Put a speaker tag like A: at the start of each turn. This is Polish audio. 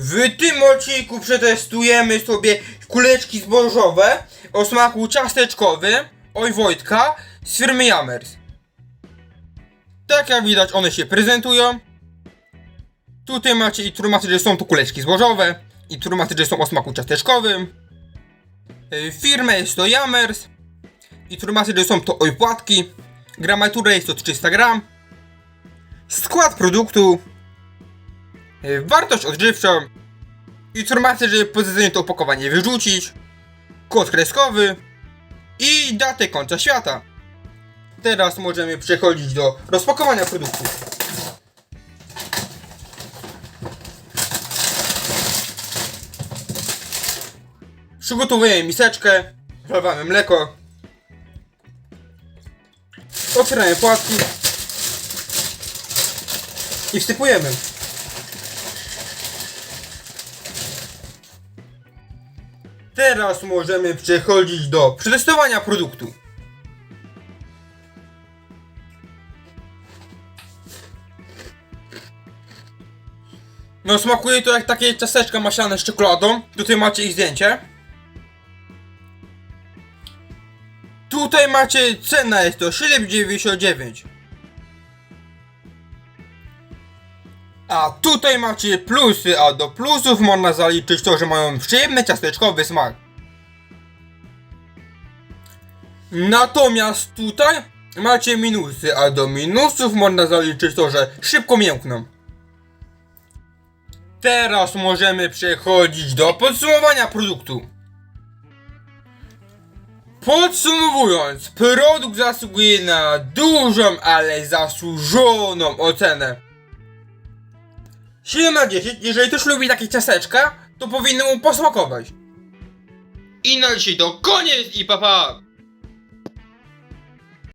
A: W tym odcinku przetestujemy sobie kuleczki zbożowe o smaku ciasteczkowym oj Wojtka z firmy Jammers. Tak jak widać one się prezentują. Tutaj macie informację, że są to kuleczki zbożowe, informację, że są o smaku ciasteczkowym. Yy, Firma jest to Jammers. Informacje, że są to ojpłatki. Gramatura jest to 300 gram. Skład produktu. Yy, Wartość odżywczą. Informacje, że po zjedzeniu to opakowanie wyrzucić. Kod kreskowy. I datę końca świata. Teraz możemy przechodzić do rozpakowania produktu. Przygotowujemy miseczkę, wlewamy mleko, otwieramy płatki i wsypujemy. Teraz możemy przechodzić do przetestowania produktu. No smakuje to jak takie ciasteczka maślane z czekoladą. Tutaj macie ich zdjęcie. Tutaj macie cena jest to 7,99. A tutaj macie plusy, a do plusów można zaliczyć to, że mają przyjemny ciasteczkowy smak. Natomiast tutaj macie minusy, a do minusów można zaliczyć to, że szybko miękną. Teraz możemy przechodzić do podsumowania produktu. Podsumowując, produkt zasługuje na dużą, ale zasłużoną ocenę. 7 na 10, jeżeli ktoś lubi takie ciasteczka, to powinno mu posmakować. I na dzisiaj to koniec i papa! Pa.